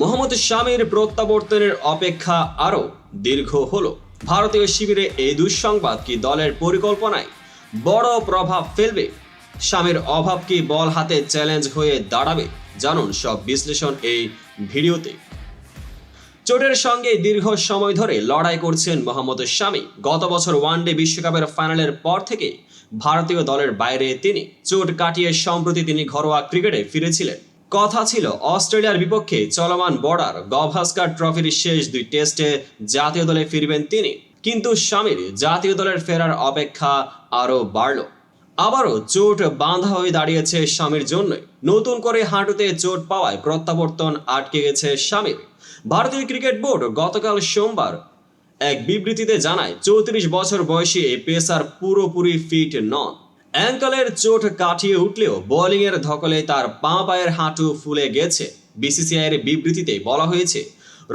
মোহাম্মদ শামীর প্রত্যাবর্তনের অপেক্ষা আরও দীর্ঘ হলো। ভারতীয় শিবিরে এই দুঃসংবাদ কি দলের পরিকল্পনায় বড় প্রভাব ফেলবে? স্বামীর অভাব কি বল হাতে চ্যালেঞ্জ হয়ে দাঁড়াবে? জানুন সব বিশ্লেষণ এই ভিডিওতে। চোটের সঙ্গে দীর্ঘ সময় ধরে লড়াই করছেন মোহাম্মদ স্বামী গত বছর ওয়ানডে বিশ্বকাপের ফাইনালের পর থেকে ভারতীয় দলের বাইরে তিনি। চোট কাটিয়ে সম্প্রতি তিনি ঘরোয়া ক্রিকেটে ফিরেছিলেন। কথা ছিল অস্ট্রেলিয়ার বিপক্ষে চলমান বর্ডার গভাস্কার ট্রফির শেষ দুই টেস্টে জাতীয় দলে ফিরবেন তিনি। কিন্তু স্বামীর জাতীয় দলের ফেরার অপেক্ষা আরও বাড়ল। আবারও চোট বাঁধা হয়ে দাঁড়িয়েছে স্বামীর জন্যই। নতুন করে হাঁটুতে চোট পাওয়ায় প্রত্যাবর্তন আটকে গেছে স্বামীর ভারতীয় ক্রিকেট বোর্ড গতকাল সোমবার এক বিবৃতিতে জানায়, চৌত্রিশ বছর বয়সী এই পেসার পুরোপুরি ফিট নন। অ্যাঙ্কলের চোট কাটিয়ে উঠলেও বোলিংয়ের ধকলে তার বাঁ পায়ের হাঁটু ফুলে গেছে। বিসিসিআইয়ের বিবৃতিতে বলা হয়েছে,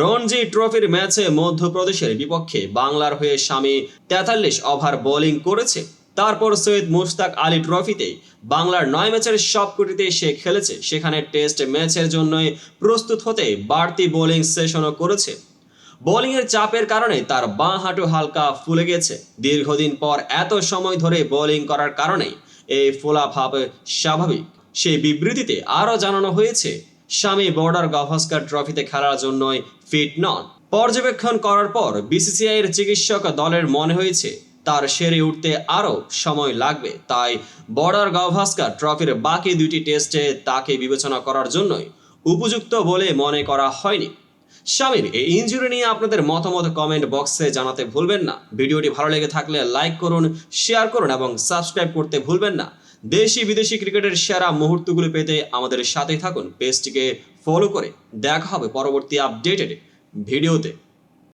রঞ্জি ট্রফির ম্যাচে মধ্যপ্রদেশের বিপক্ষে বাংলার হয়ে স্বামী তেতাল্লিশ ওভার বোলিং করেছে। তারপর সৈয়দ মুশতাক আলী ট্রফিতে বাংলার নয় ম্যাচের সবকটিতে সে খেলেছে। সেখানে টেস্ট ম্যাচের জন্যই প্রস্তুত হতে বাড়তি বোলিং সেশনও করেছে। বোলিংয়ের চাপের কারণে তার বাঁ হাঁটু হালকা ফুলে গেছে। দীর্ঘদিন পর এত সময় ধরে বোলিং করার কারণে এই ফোলাভাব স্বাভাবিক। সেই বিবৃতিতে আরও জানানো হয়েছে, স্বামী বর্ডার গাভাস্কার ট্রফিতে খেলার জন্যই ফিট নন। পর্যবেক্ষণ করার পর বিসিসিআই এর চিকিৎসক দলের মনে হয়েছে, তার সেরে উঠতে আরও সময় লাগবে। তাই বর্ডার গাভাস্কার ট্রফির বাকি দুটি টেস্টে তাকে বিবেচনা করার জন্যই উপযুক্ত বলে মনে করা হয়নি। স্বামীর এই ইঞ্জুরি নিয়ে আপনাদের মতামত কমেন্ট বক্সে জানাতে ভুলবেন না। ভিডিওটি ভালো লেগে থাকলে লাইক করুন শেয়ার করুন এবং সাবস্ক্রাইব করতে ভুলবেন না। দেশি বিদেশি ক্রিকেটের সেরা মুহূর্তগুলো পেতে আমাদের সাথেই থাকুন পেজটিকে ফলো করে। দেখা হবে পরবর্তী আপডেটেড ভিডিওতে।